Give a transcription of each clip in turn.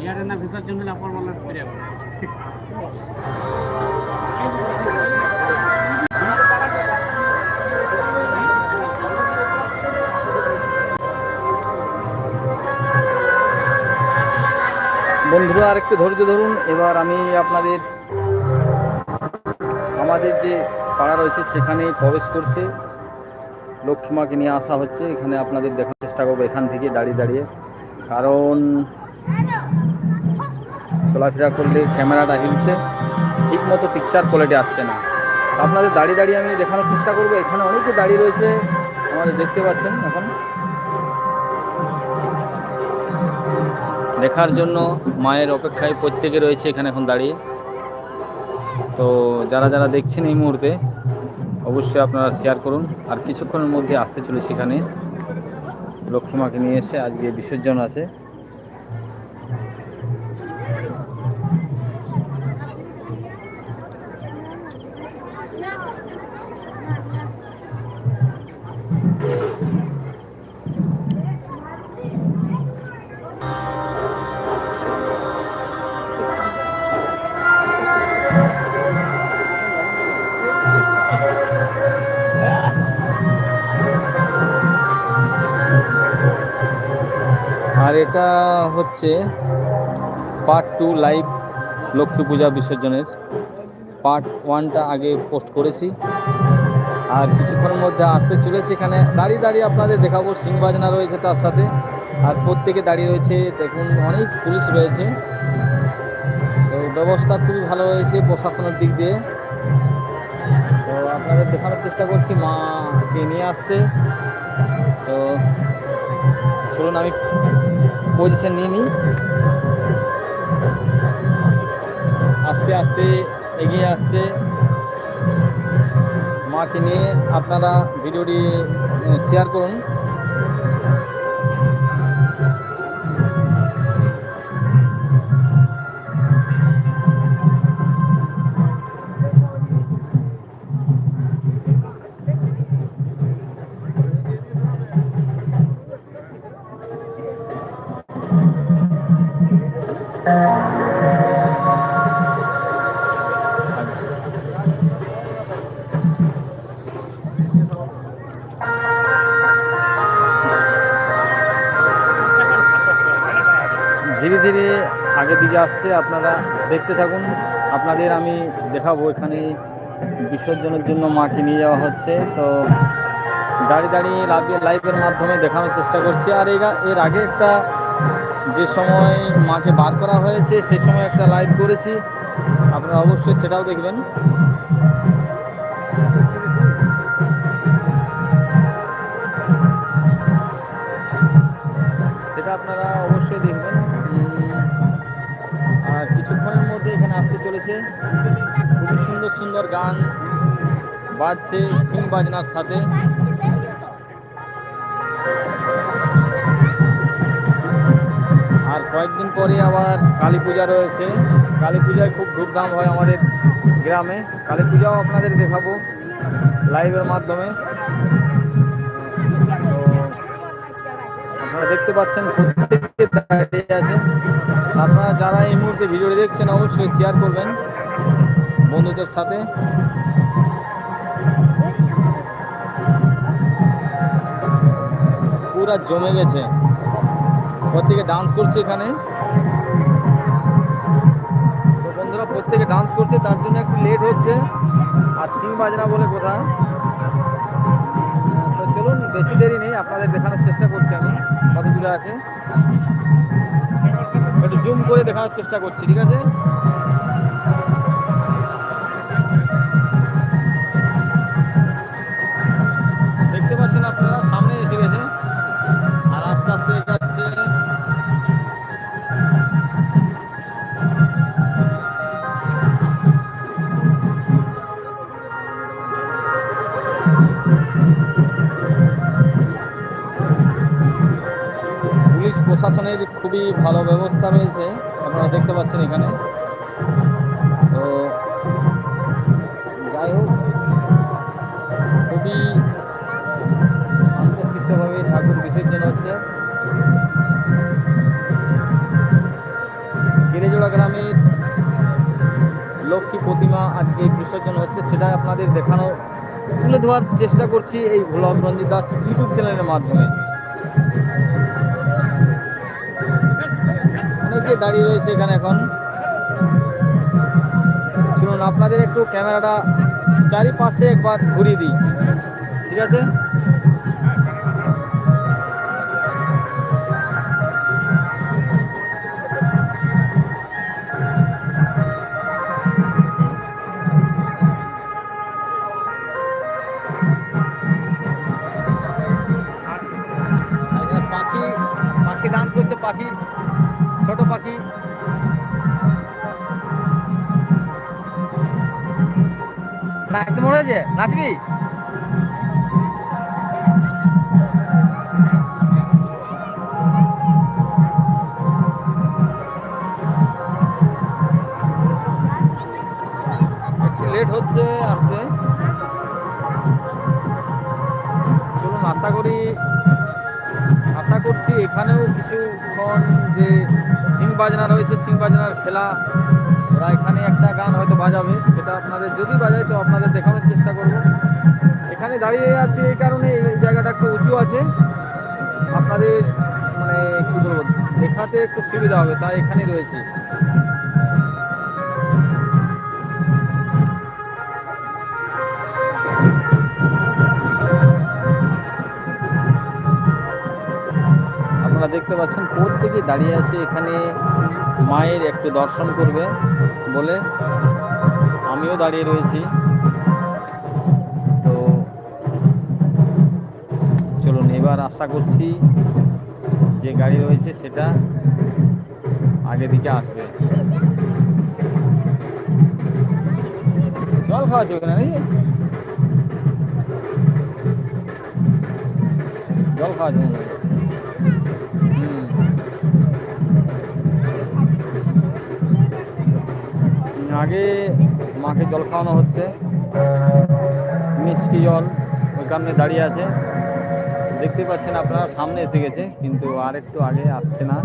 ইয়ার না আপনার বলার ফিরে বন্ধুরা আর একটু ধৈর্য ধরুন। এবার আমি আপনাদের আমাদের যে পাড়া রয়েছে সেখানে প্রবেশ করছে। লক্ষ্মীমাকে নিয়ে আসা হচ্ছে। এখানে আপনাদের দেখার চেষ্টা করব এখান থেকে দাঁড়িয়ে দাঁড়িয়ে। কারণ চলাফেরা করলে ক্যামেরাটা হিলছে ঠিক মতো পিকচার কোয়ালিটি আসছে না। আপনাদের দাঁড়িয়ে দাঁড়িয়ে আমি দেখানোর চেষ্টা করব। এখানে অনেকে দাঁড়িয়ে রয়েছে, আমাদের দেখতে পাচ্ছেন এখন। দেখার জন্য মায়ের অপেক্ষায় প্রত্যেকে রয়েছে এখানে এখন দাঁড়িয়ে। তো যারা যারা দেখছেন এই মুহূর্তে অবশ্যই আপনারা শেয়ার করুন। আর কিছুক্ষণের মধ্যে আসতে চলেছে এখানে। লক্ষ্মীমাকে নিয়ে এসে আজকে বিসর্জন আছে। হচ্ছে part two live Lakshmi puja বিসর্জনের। পার্ট ওয়ানটা আগে পোস্ট করেছি। আর কিছুক্ষণের মধ্যে আসতে চলেছে এখানে। দাঁড়িয়ে দাঁড়িয়ে আপনাদের দেখাবো বাজনা রয়েছে তার সাথে। আর প্রত্যেকে দাঁড়িয়ে রয়েছে, দেখুন অনেক পুলিশ রয়েছে। তো ব্যবস্থা খুবই ভালো হয়েছে প্রশাসনের দিক দিয়ে। তো আপনাদের দেখানোর চেষ্টা করছি মাকে নিয়ে আসছে। তো চলুন আমি পজিশন নিয়ে নিই। আস্তে আস্তে এগিয়ে আসছে। মাকে নিয়ে আপনারা ভিডিওটি শেয়ার করুন। আসছে, আপনারা দেখতে থাকুন। আপনাদের আমি দেখাবো এখানে বিসর্জনের জন্য মাকে নিয়ে যাওয়া হচ্ছে। তো দাঁড়িয়ে দাঁড়িয়ে লাইভ- লাইভের মাধ্যমে দেখানোর চেষ্টা করছি। আর এর এর আগে একটা যে সময় মাকে বার করা হয়েছে, সে সময় একটা লাইভ করেছি। আপনারা অবশ্যই সেটাও দেখবেন। সেটা আপনারা অবশ্যই দেখবেন। কিছুক্ষণের মধ্যে এখানে আসতে চলেছে। খুবই সুন্দর সুন্দর গান বাজছে সিং বাজনার সাথে। আর কয়েকদিন পরে আবার কালী পূজা রয়েছে। কালী পূজায় খুব ধুমধাম হয় আমাদের গ্রামে। কালী পূজাও আপনাদের দেখাবো লাইভের মাধ্যমে। আপনারা দেখতে পাচ্ছেন দাঁড়িয়ে আছে আপনারা যারা এই মুহূর্তে ভিডিওটি দেখছেন, অবশ্যই শেয়ার করবেন বন্ধুদের সাথে। পুরা জমে গেছে। প্রত্যেকে ডান্স করছে এখানে। প্রত্যেকে ডান্স করছে, তার জন্য একটু লেট হচ্ছে। আর সিং বাজনা বলে কথা। তো চলুন, বেশি দেরি নেই, আপনাদের দেখানোর চেষ্টা করছি আমি কত আছে। একটু জুম করে দেখানোর চেষ্টা করছি, ঠিক আছে? দেখতে পাচ্ছেন আপনারা, সামনে এসে গেছে, আর আস্তে আস্তে এগাচ্ছে। পুলিশ প্রশাসনের খুবই ভালো ব্যবস্থা রয়েছে, আপনারা দেখতে পাচ্ছেন এখানে। তো যাই হোক, খুবই শান্তশিষ্টভাবে ঠাকুর বিসর্জন হচ্ছে কেরেজোড়া গ্রামের লক্ষ্মী প্রতিমা আজকে বিসর্জন হচ্ছে, সেটা আপনাদের দেখানো, তুলে ধোয়ার চেষ্টা করছি এই ভোলা রঞ্জিত দাস ইউটিউব চ্যানেলের মাধ্যমে। অনেকে দাঁড়িয়ে রয়েছে এখানে এখন। শুনুন আপনাদের একটু ক্যামেরাটা চারিপাশে একবার ঘুরিয়ে দিই। ঠিক আছে? নাচতে মনে হয়েছে? নাচবি? লেট হচ্ছে আসতে। চলুন, আশা করি, আশা করছি এখানেও কিছুক্ষণ যে সিং বাজনা রয়েছে সিং বাজনার খেলা ওরা এখানে একটা গান হয়তো বাজাবে, সেটা আপনাদের যদি বাজায়, তো আপনাদের দেখানোর চেষ্টা করব। এখানে দাঁড়িয়ে আছে এই কারণে, এই জায়গাটা একটু উঁচু আছে। আপনাদের মানে কী বলব, দেখাতে একটু সুবিধা হবে, তাই এখানে রয়েছে। আপনারা দেখতে পাচ্ছেন প্রত্যেকে দাঁড়িয়ে আছে এখানে মায়ের একটু দর্শন করবে বলে আমিও দাঁড়িয়ে রয়েছি। তো চলুন, এবার আশা করছি যে গাড়ি রয়েছে সেটা আগে দিকে আসবে। জল খাওয়া আছে ওখানে নাকি? জল খাওয়া আগে মাকে জল খাওয়ানো হচ্ছে। মিষ্টি জল ওই কারণে দাঁড়িয়ে আছে। দেখতে পাচ্ছেন আপনারা সামনে এসে গেছে, কিন্তু আর একটু আগে আসছে না।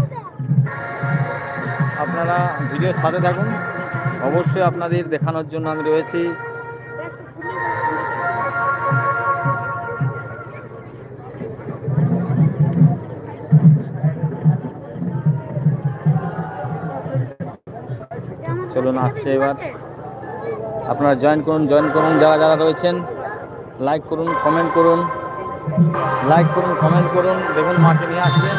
আপনারা ভিডিওর সাথে থাকুন। অবশ্যই আপনাদের দেখানোর জন্য আমি রয়েছি। চলুন আসছে এবার। আপনারা জয়েন করুন জয়েন করুন, যারা যারা রয়েছেন লাইক করুন কমেন্ট করুন লাইক করুন কমেন্ট করুন, দেখুন মাকে নিয়ে আসছে।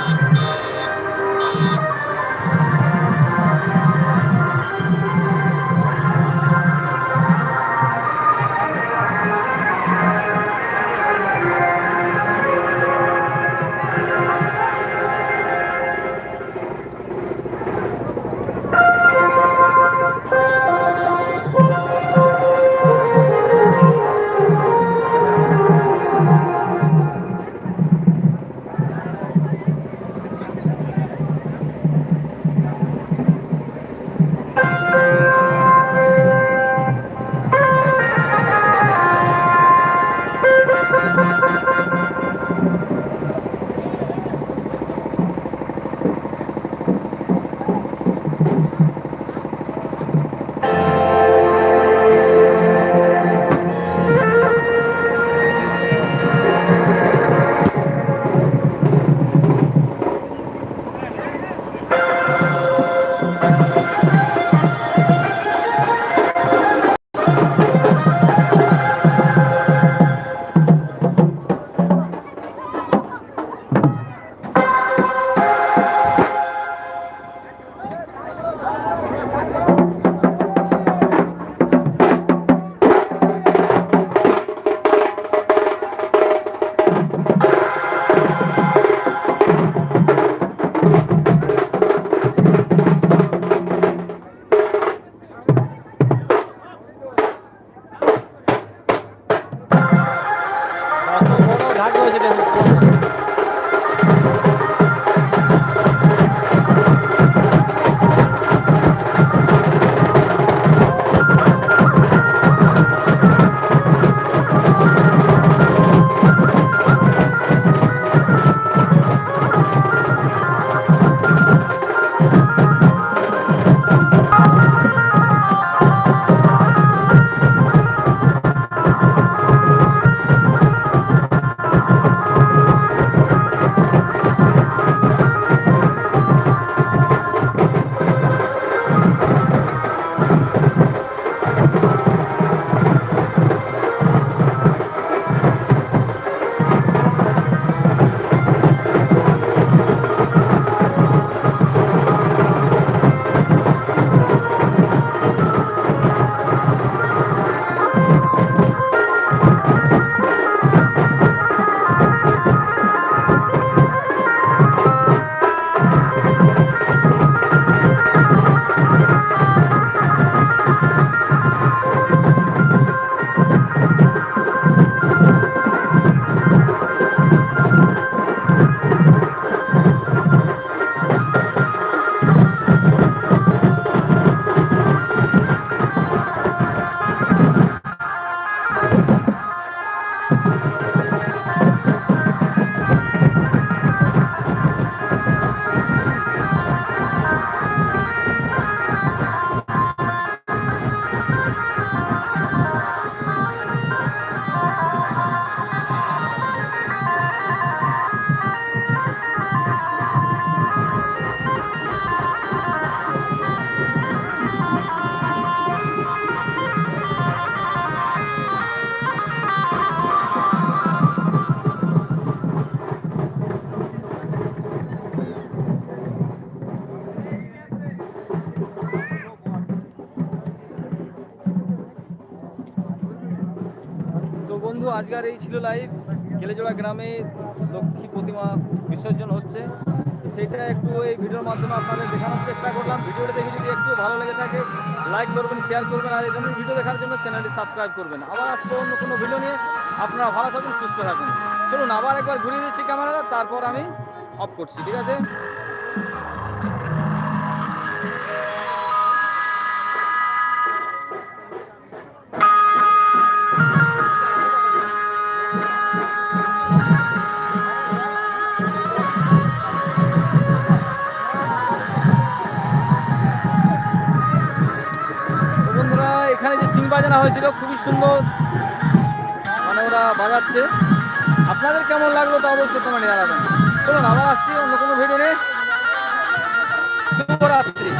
বন্ধু আজকের এই ছিল লাইভ কেলেজোড়া গ্রামে লক্ষ্মী প্রতিমা বিসর্জন হচ্ছে। সেটা একটু এই ভিডিওর মাধ্যমে আপনাদের দেখানোর চেষ্টা করলাম। ভিডিওটা দেখে যদি একটু ভালো লেগে থাকে লাইক করবেন শেয়ার করবেন, আর এই ভিডিও দেখার জন্য চ্যানেলটি সাবস্ক্রাইব করবেন। আবার আসব অন্য কোনো ভিডিও নিয়ে। আপনারা ভালো থাকুন, সুস্থ থাকুন। চলুন, আবার একবার ঘুরিয়ে দিচ্ছি ক্যামেরাটা তারপর আমি অফ করছি, ঠিক আছে? হয়েছিল খুবই সুন্দর। মানে ওরা বাজাচ্ছে। আপনাদের কেমন লাগল তা অবশ্যই কমেন্টে জানাবেন। চলুন, আবার আসছি, অন্য কোনো ভিডিও নেই শুভরাত্রি।